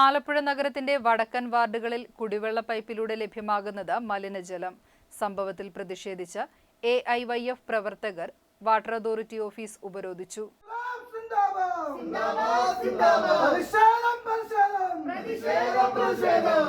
ആലപ്പുഴ നഗരത്തിന്റെ വടക്കൻ വാർഡുകളിൽ കുടിവെള്ള പൈപ്പിലൂടെ ലഭ്യമാകുന്നത് മലിനജലം. സംഭവത്തിൽ പ്രതിഷേധിച്ച് എ ഐ വൈ എഫ് പ്രവർത്തകർ വാട്ടർ അതോറിറ്റി ഓഫീസ് ഉപരോധിച്ചു. പ്രതിഷേധം പ്രതിഷേധം പ്രതിഷേധം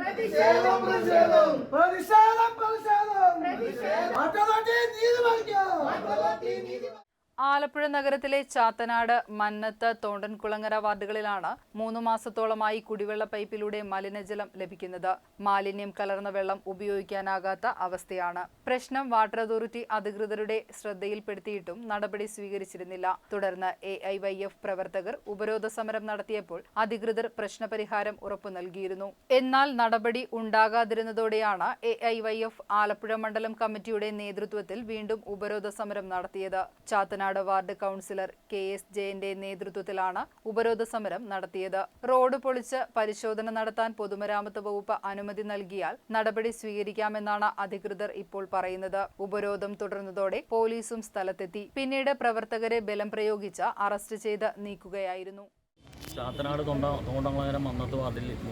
പ്രതിഷേധം പ്രതിഷേധം പ്രതിഷേധം പ്രതിഷേധം പ്രതിഷേധം അതോറിറ്റി നീതി പാലിക്കുക ആലപ്പുഴ നഗരത്തിലെ ചാത്തനാട് മന്നത്ത് തോണ്ടൻകുളങ്ങര വാർഡുകളിലാണ് മൂന്ന് മാസത്തോളമായി കുടിവെള്ള പൈപ്പിലൂടെ മലിനജലം ലഭിക്കുന്നത്. മാലിന്യം കലർന്ന വെള്ളം ഉപയോഗിക്കാനാകാത്ത അവസ്ഥയാണ്. പ്രശ്നം വാട്ടർ അതോറിറ്റി അധികൃതരുടെ ശ്രദ്ധയിൽപ്പെടുത്തിയിട്ടും നടപടി സ്വീകരിച്ചിരുന്നില്ല. തുടർന്ന് എ ഐ വൈ എഫ് പ്രവർത്തകർ ഉപരോധ സമരം നടത്തിയപ്പോൾ അധികൃതർ പ്രശ്നപരിഹാരം ഉറപ്പു നൽകിയിരുന്നു. എന്നാൽ നടപടി ഉണ്ടാകാതിരുന്നതോടെയാണ് A I Y F Alappuzha മണ്ഡലം കമ്മിറ്റിയുടെ നേതൃത്വത്തിൽ വീണ്ടും ഉപരോധ സമരം നടത്തിയത്. Chathanad ward councillor K S ജയന്റെ നേതൃത്വത്തിലാണ് ഉപരോധ സമരം നടത്തിയത്. റോഡ് പൊളിച്ച് പരിശോധന നടത്താൻ പൊതുമരാമത്ത് വകുപ്പ് അനുമതി നൽകിയാൽ നടപടി സ്വീകരിക്കാമെന്നാണ് അധികൃതർ ഇപ്പോൾ പറയുന്നത്. ഉപരോധം തുടർന്നതോടെ പോലീസും സ്ഥലത്തെത്തി. പിന്നീട് പ്രവർത്തകരെ ബലം പ്രയോഗിച്ച് അറസ്റ്റ് ചെയ്ത് നീക്കുകയായിരുന്നു.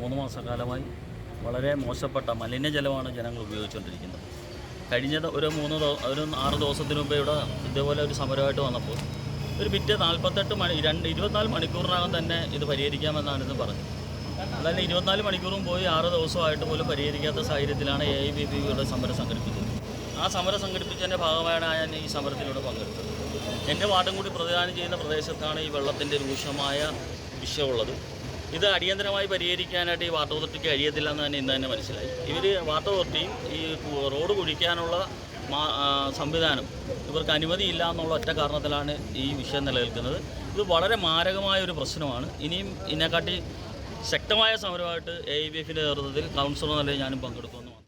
മൂന്ന് മാസക്കാലമായി വളരെ മോശപ്പെട്ട മലിനജലമാണ് ജനങ്ങൾ ഉപയോഗിച്ചുകൊണ്ടിരിക്കുന്നത്. കഴിഞ്ഞ ഒരു മൂന്ന് ഒരു ആറ് ദിവസത്തിന് മുമ്പ് ഇവിടെ ഇതേപോലെ ഒരു സമരമായിട്ട് വന്നപ്പോൾ ഒരു പിറ്റേ നാൽപ്പത്തെട്ട് മണി രണ്ട് ഇരുപത്തിനാല് മണിക്കൂറിനകം തന്നെ ഇത് പരിഹരിക്കാമെന്നാണ് പറഞ്ഞത്. അതായത് ഇരുപത്തിനാല് മണിക്കൂറും പോയി ആറ് ദിവസമായിട്ട് പോലും പരിഹരിക്കാത്ത സാഹചര്യത്തിലാണ് എ ഐ ബി പി യുടെ സമരം സംഘടിപ്പിച്ചത്. ആ സമരം സംഘടിപ്പിച്ചതിന്റെ ഭാഗമായാണ് ഞാൻ ഈ സമരത്തിലൂടെ പങ്കെടുത്തത്. എന്റെ വാർഡും കൂടി പ്രതിദാനം ചെയ്യുന്ന പ്രദേശത്താണ് ഈ വെള്ളത്തിന്റെ രൂക്ഷമായ വിഷയമുള്ളത് ഇത് അടിയന്തരമായി പരിഹരിക്കാനായിട്ട് ഈ വാട്ടർ അതോറിറ്റിക്ക് കഴിയത്തില്ല എന്ന് തന്നെ ഇന്ന് തന്നെ മനസ്സിലായി. ഇവർ വാട്ടർ അതോറിറ്റിയും ഈ റോഡ് കുഴിക്കാനുള്ള സംവിധാനം ഇവർക്ക് അനുമതിയില്ല എന്നുള്ള ഒറ്റ കാരണത്തിലാണ് ഈ വിഷയം നിലനിൽക്കുന്നത്. ഇത് വളരെ മാരകമായ ഒരു പ്രശ്നമാണ്. ഇനിയും ഇതിനെക്കാട്ടി ശക്തമായ സമരമായിട്ട് എ ബി എഫിന്റെ നേതൃത്വത്തിൽ കൗൺസിലർ നിലയിൽ ഞാനും പങ്കെടുക്കുമെന്ന് മാത്രം